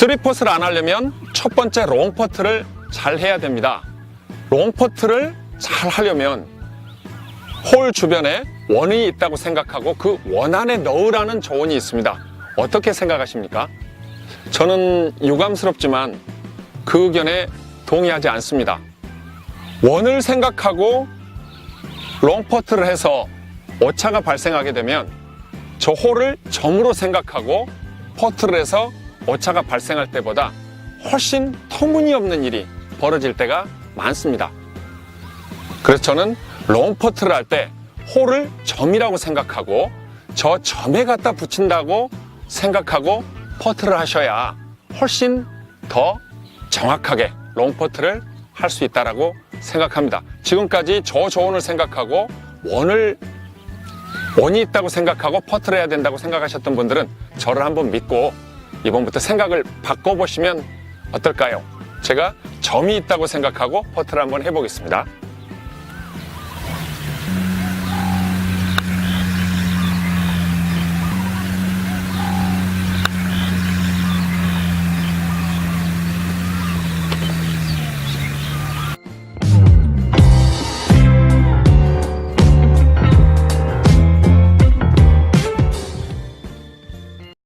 쓰리퍼스를 안 하려면 첫 번째 롱퍼트를 잘 해야 됩니다. 롱퍼트를 잘 하려면 홀 주변에 원이 있다고 생각하고 그 원 안에 넣으라는 조언이 있습니다. 어떻게 생각하십니까? 저는 유감스럽지만 그 의견에 동의하지 않습니다. 원을 생각하고 롱퍼트를 해서 오차가 발생하게 되면 저 홀을 점으로 생각하고 퍼트를 해서 오차가 발생할 때보다 훨씬 터무니없는 일이 벌어질 때가 많습니다. 그래서 저는 롱퍼트를 할 때 홀을 점이라고 생각하고 저 점에 갖다 붙인다고 생각하고 퍼트를 하셔야 훨씬 더 정확하게 롱퍼트를 할 수 있다라고 생각합니다. 지금까지 저 조언을 생각하고 원을 원이 있다고 생각하고 퍼트를 해야 된다고 생각하셨던 분들은 저를 한번 믿고 이번부터 생각을 바꿔보시면 어떨까요? 제가 점이 있다고 생각하고 퍼트를 한번 해보겠습니다.